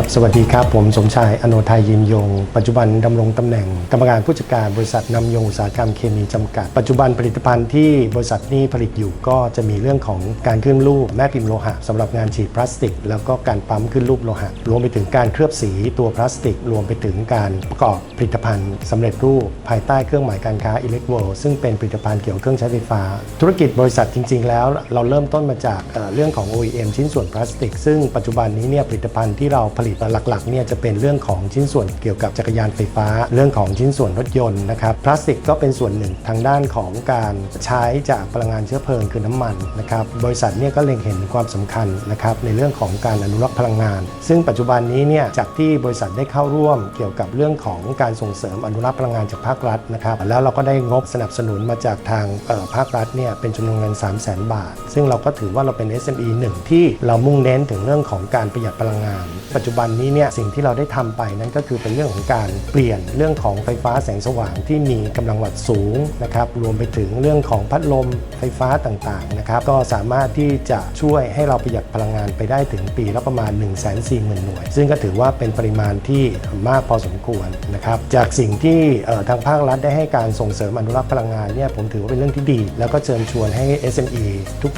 ครับ สวัสดีครับ ผมสมชายอโนไทยยินยง ปัจจุบันดำรงตำแหน่ง กรรมการผู้จัดการบริษัทนำยงอุตสาหกรรมเคมีจำกัด ปัจจุบันผลิตภัณฑ์ที่บริษัทนี้ผลิตอยู่ก็จะมีเรื่องของการขึ้นรูปแม่พิมพ์โลหะสำหรับงานฉีดพลาสติก แล้วก็การปั๊มขึ้นรูปโลหะ รวมไปถึงการเคลือบสีตัวพลาสติก รวมไปถึงการประกอบผลิตภัณฑ์สำเร็จรูป ภายใต้เครื่องหมายการค้าอิเล็กโวซึ่งเป็นผลิตภัณฑ์เกี่ยวกับเครื่องใช้ไฟฟ้า ธุรกิจบริษัทจริง ๆ แล้ว เราเริ่มต้นมาจากเรื่องของ OEM ชิ้นส่วนพลาสติก ซึ่งปัจจุบันนี้เนี่ยผลิตภัณฑ์ที่เราผลิตหลักๆเนี่ยจะเป็นเรื่องของชิ้นส่วนเกี่ยวกับจักรยานไฟฟ้า เรื่องของชิ้นส่วนรถยนต์นะครับพลาสติกก็เป็นส่วนหนึ่งทางด้านของการใช้จากพลังงานเชื้อเพลิงคือน้ำมันนะครับบริษัทเนี่ยก็เล็งเห็นความสำคัญนะครับในเรื่องของการอนุรักษ์พลังงาน ซึ่งปัจจุบันนี้เนี่ยจากที่บริษัทได้เข้าร่วมเกี่ยวกับเรื่องของการส่งเสริมอนุรักษ์พลังงานจากภาครัฐนะครับแล้วเราก็ได้งบสนับสนุนมาจากทางภาครัฐเนี่ยเป็นจำนวนเงิน 3 0 0 0 0 0 บาท ซึ่งเราก็ถือว่าเราเป็น SME หนึ่งที่เรามุ่งเน้นถึงเรื่องของการประหยัดพลังงาน ปัจจุบันันนี้เนี่ยสิ่งที่เราได้ทำไปนั่นก็คือเป็นเรื่องของการเปลี่ยนเรื่องของไฟฟ้าแสงสว่างที่มีกำลังวัตต์สูงนะครับรวมไปถึงเรื่องของพัดลมไฟฟ้าต่างๆนะครับก็สามารถที่จะช่วยให้เราประหยัดพลังงานไปได้ถึงปีละประมาณ 1 4 0 0 0 0หน่วย ซึ่งก็ถือว่าเป็นปริมาณที่มากพอสมควรนะครับจากสิ่งที่ทางภาครัฐได้ให้การส่งเสริมอนุรักษ์พลังงานเนี่ยผมถือว่าเป็นเรื่องที่ดี แล้วก็เชิญชวนให้ SME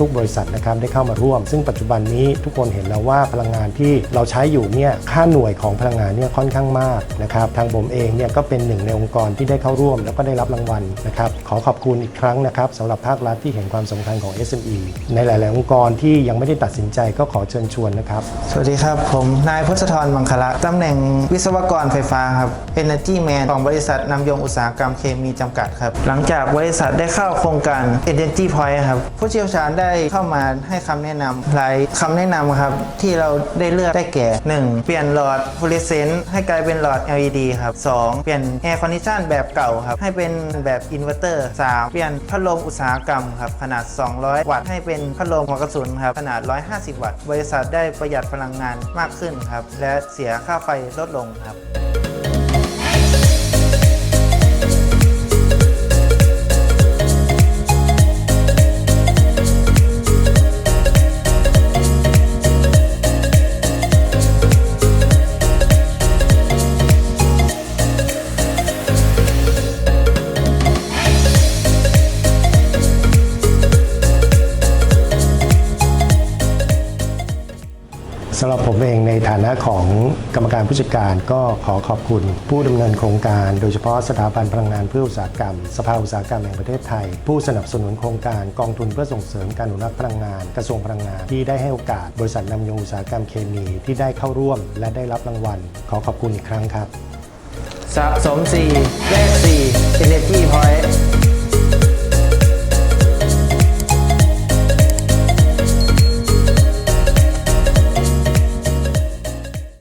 ทุก ๆ บริษัทนะครับได้เข้ามาร่วม ซึ่งปัจจุบันนี้ทุกคนเห็นแล้วว่าพลังงานที่เราใช้อยู่เนี่ยค่าหน่วยของพลังงานเนี่ยค่อนข้างมากนะครับทางผมเองเนี่ยก็เป็นหนึ่งในองค์กรที่ได้เข้าร่วม แล้วก็ได้รับรางวัลนะครับขอขอบคุณอีกครั้งนะครับสำหรับภาครัฐที่เห็นความสำคัญของ SME ในหลาย ๆ องค์กรที่ยังไม่ได้ตัดสินใจก็ขอเชิญชวนนะครับสวัสดีครับ ผมนายพศธรมังคละตำแหน่งวิศวกรไฟฟ้าครับ Energy Man ของบริษัทนำยงอุตสาหกรรมเคมีจำกัดครับ หลังจากบริษัทได้เข้าโครงการ Energy Point ครับ ผู้เชี่ยวชาญได้เข้ามาให้คำแนะนำหลายคำแนะนำครับ ที่เราได้เลือกได้แก่ 1. เปลี่ยนหลอดฟลูออเรสเซนต์ให้กลายเป็นหลอด LED ครับ 2. เปลี่ยนแอร์คอนดิชันแบบเก่าครับ ให้เป็นแบบอินเวอร์เตอร์ 3. เปลี่ยนพัดลมอุตสาหกรรมครับ ขนาด 200 วัตต์ให้เป็นพัดลมหัวกระสุนครับ ขนาด 150 วัตต์ บริษัทได้ประหยัดพลังงานมากขึ้นครับ และเสียค่าไฟลดลงครับ สำหรับผมเองในฐานะของกรรมการผู้จัดการก็ขอขอบคุณ ผู้ดำเนินโครงการโดยเฉพาะสถาบันพลังงานเพื่ออุตสาหกรรม สภาอุตสาหกรรมแห่งประเทศไทย ผู้สนับสนุนโครงการกองทุนเพื่อส่งเสริมการอนุรักษ์พลังงานกระทรวงพลังงานที่ได้ให้โอกาส บริษัทนำยงอุตสาหกรรมเคมีที่ได้เข้าร่วม และได้รับรางวัล ขอขอบคุณอีกครั้งครับ สะสม4เลข4 Energy Point